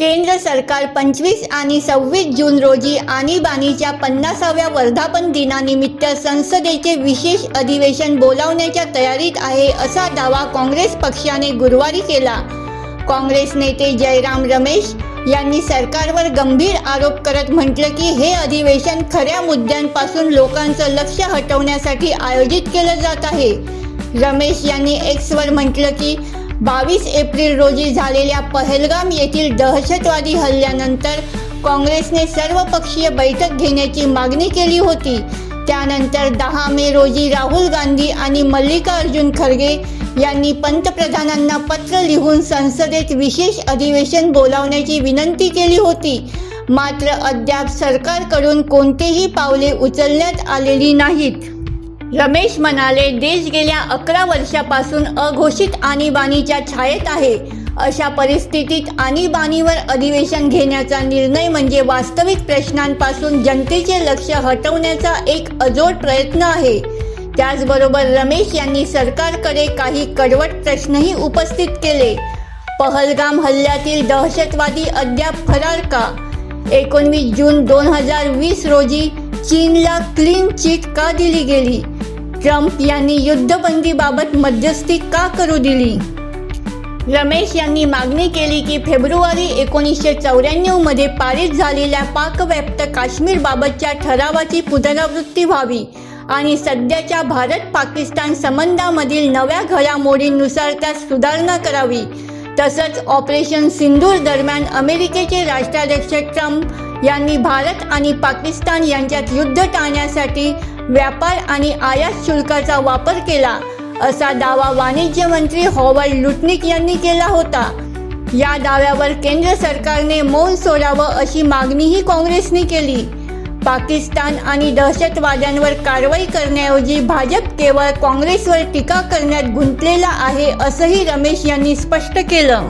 केंद्र सरकार पंचवीस आणि सव्वीस जून रोजी आणीबाणीच्या पन्नासाव्या वर्धापन दिनानिमित्त संसदेचे विशेष अधिवेशन बोलावण्याच्या तयारीत आहे असा दावा काँग्रेस पक्षाने गुरुवारी केला. काँग्रेस नेते जयराम रमेश यांनी सरकारवर गंभीर आरोप करत म्हटलं की हे अधिवेशन खऱ्या मुद्द्यांपासून लोकांचं लक्ष हटवण्यासाठी आयोजित केलं जात आहे. रमेश यांनी एक्सवर म्हटलं की बावीस एप्रिल रोजी झालेल्या पहलगाम येथील दहशतवादी हल्ल्यानंतर काँग्रेसने सर्वपक्षीय बैठक घेण्याची मागणी केली होती. त्यानंतर दहा मे रोजी राहुल गांधी आणि मल्लिकार्जुन खरगे यांनी पंतप्रधानांना पत्र लिहून संसदेत विशेष अधिवेशन बोलावण्याची विनंती केली होती. मात्र अद्याप सरकारकडून कोणतेही पावले उचलण्यात आलेली नाहीत. रमेश म्हणाले देश गेल्या अकरा वर्षापासून अघोषित आणीबाणीच्या छायेत आहे. अशा परिस्थितीत आणीबाणीवर अधिवेशन घेण्याचा निर्णय म्हणजे वास्तविक प्रश्नांपासून जनतेचे लक्ष हटवण्याचा एक अजोड प्रयत्न आहे. त्याचबरोबर रमेश यांनी सरकारकडे काही कडवट प्रश्नही उपस्थित केले. पहलगाम हल्ल्यातील दहशतवादी अद्याप फरार का? एकोणवीस जून दोन हजार वीस रोजी चीनला क्लीन चिट का दिली गेली? ट्रम्प यांनी युद्धबंदीबाबत मध्यस्थी का करू दिली? रमेश यांनी मागणी केली की फेब्रुवारी एकोणीसशे चौऱ्याण्णवमध्ये पारित झालेल्या पाकव्याप्त काश्मीरबाबतच्या ठरावाची पुनरावृत्ती व्हावी आणि सध्याच्या भारत पाकिस्तान संबंधामधील नव्या घडामोडींनुसार त्यात सुधारणा करावी. तसंच ऑपरेशन सिंदूर दरम्यान अमेरिकेचे राष्ट्राध्यक्ष ट्रम्प यांनी भारत आणि पाकिस्तान यांच्यात युद्ध टाळण्यासाठी व्यापार आणि आयात शुल्काचा वापर केला असा दावा वाणिज्य मंत्री हॉवर्ड लुटनिक यांनी केला होता. या दाव्यावर केंद्र सरकारने मौन सोडावं अशी मागणीही काँग्रेसने केली. पाकिस्तान आणि दहशतवाद्यांवर कारवाई करण्याऐवजी भाजप केवळ काँग्रेसवर टीका करण्यात गुंतलेला आहे असंही रमेश यांनी स्पष्ट केलं.